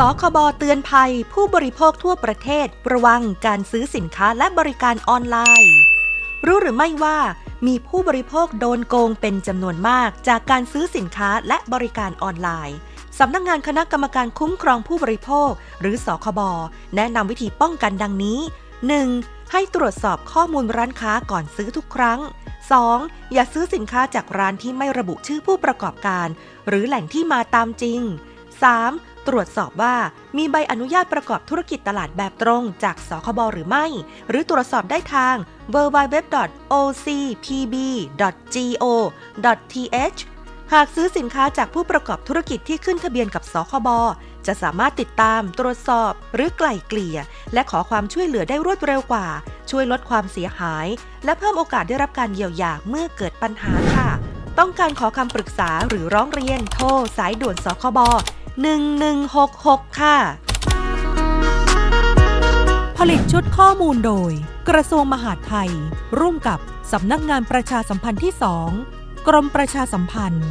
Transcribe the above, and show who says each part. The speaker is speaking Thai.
Speaker 1: สคบเตือนภัย ผู้บริโภคทั่วประเทศระวังการซื้อสินค้าและบริการออนไลน์ รู้หรือไม่ว่า มีผู้บริโภคโดนโกงเป็นจำนวนมากจากการซื้อสินค้าและบริการออนไลน์สำนักงานคณะกรรมการคุ้มครองผู้บริโภค หรือสคบแนะนำวิธีป้องกันดังนี้ 1. ให้ตรวจสอบข้อมูลร้านค้าก่อนซื้อทุกครั้ง 2. อย่าซื้อสินค้าจากร้านที่ไม่ระบุชื่อผู้ประกอบการ หรือแหล่งที่มาตามจริง 3. ตรวจสอบว่ามีใบอนุญาตประกอบธุรกิจตลาดแบบตรงจากสคบหรือไม่ หรือตรวจสอบได้ทาง www.ocpb.go.th หากซื้อสินค้าจากผู้ประกอบธุรกิจที่ขึ้นทะเบียนกับสคบจะสามารถติดตาม ตรวจสอบ หรือไกล่เกลี่ย และขอความช่วยเหลือได้รวดเร็วกว่า ช่วยลดความเสียหาย และเพิ่มโอกาสได้รับการเยียวยาเมื่อเกิดปัญหาค่ะ ต้องการขอคำปรึกษาหรือร้องเรียนโทรสายด่วนสคบ 1166 ค่ะ ผลิตชุดข้อมูลโดย กระทรวงมหาดไทย ร่วมกับสำนักงานประชาสัมพันธ์ที่ 2 กรมประชาสัมพันธ์